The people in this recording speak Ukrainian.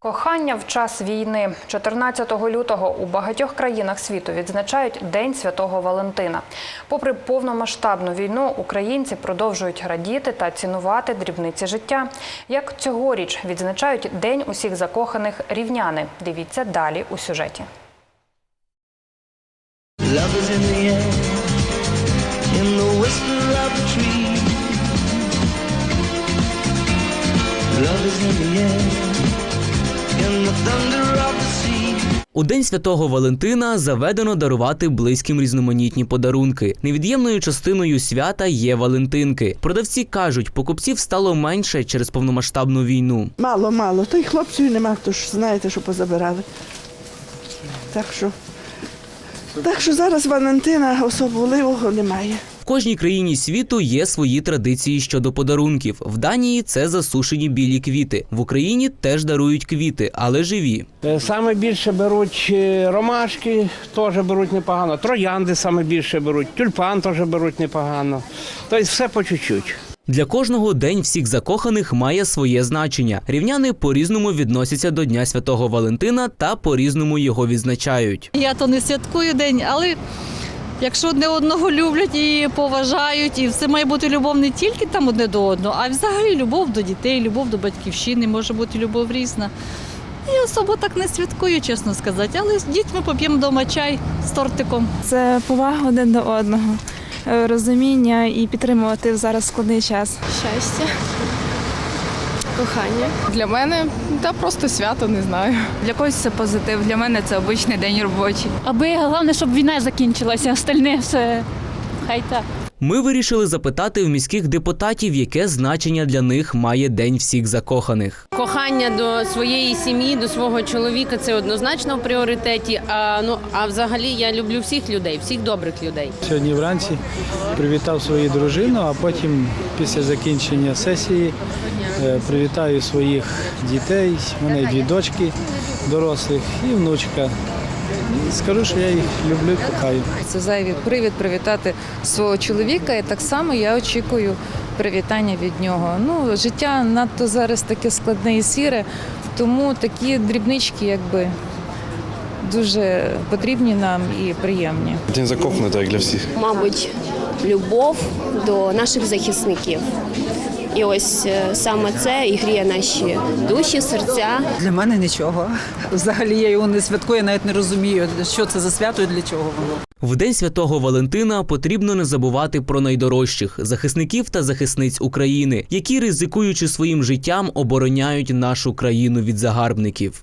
Кохання в час війни 14 лютого у багатьох країнах світу відзначають День Святого Валентина. Попри повномасштабну війну, українці продовжують радіти та цінувати дрібниці життя. Як цьогоріч відзначають День усіх закоханих рівняни. Дивіться далі у сюжеті. Love is in the air, У День Святого Валентина заведено дарувати близьким різноманітні подарунки. Невід'ємною частиною свята є Валентинки. Продавці кажуть, покупців стало менше через повномасштабну війну. Мало, мало. Та й хлопців нема, то ж знаєте, що позабирали. Так що, так що зараз Валентина особливого немає. В кожній країні світу є свої традиції щодо подарунків. В Данії це засушені білі квіти. В Україні теж дарують квіти, але живі. Е, Саме більше беруть е, ромашки, теж беруть непогано. Троянди саме більше беруть, тюльпан теж беруть непогано. Тобто все по чуть-чуть. Для кожного день всіх закоханих має своє значення. Рівняни по-різному відносяться до Дня Святого Валентина та по-різному його відзначають. Я то не святкую день, але якщо одне одного люблять і поважають, і все має бути любов не тільки там одне до одного, а взагалі любов до дітей, любов до батьківщини, може бути любов різна. Я особо так не святкую, чесно сказати, але з дітьми поп'ємо вдома чай з тортиком. Це повага один до одного, розуміння і підтримувати в зараз складний час. щастя, кохання. Для мене та просто свято, не знаю. Для когось це позитив, для мене це обичний день робочий. Аби головне, щоб війна закінчилася, остальне все хай так. Ми вирішили запитати в міських депутатів, яке значення для них має День всіх закоханих. Кохання до своєї сім'ї, до свого чоловіка це однозначно в пріоритеті. А ну а взагалі я люблю всіх людей, всіх добрих людей. Сьогодні вранці привітав свою дружину, а потім після закінчення сесії е, привітаю своїх дітей. У мене дві дочки дорослих і внучка. Скажу, що я їх люблю, кохаю. Це зайвий привід привітати свого чоловіка, і так само я очікую привітання від нього. Ну, життя надто зараз таке складне і сіре, тому такі дрібнички, якби. Дуже потрібні нам і приємні. День закоханий, так для всіх. Мабуть, любов до наших захисників. І ось е, саме це і гріє наші душі, серця. Для мене нічого. Взагалі я його не святкую, я навіть не розумію, що це за свято і для чого воно. В День Святого Валентина потрібно не забувати про найдорожчих захисників та захисниць України, які, ризикуючи своїм життям, обороняють нашу країну від загарбників.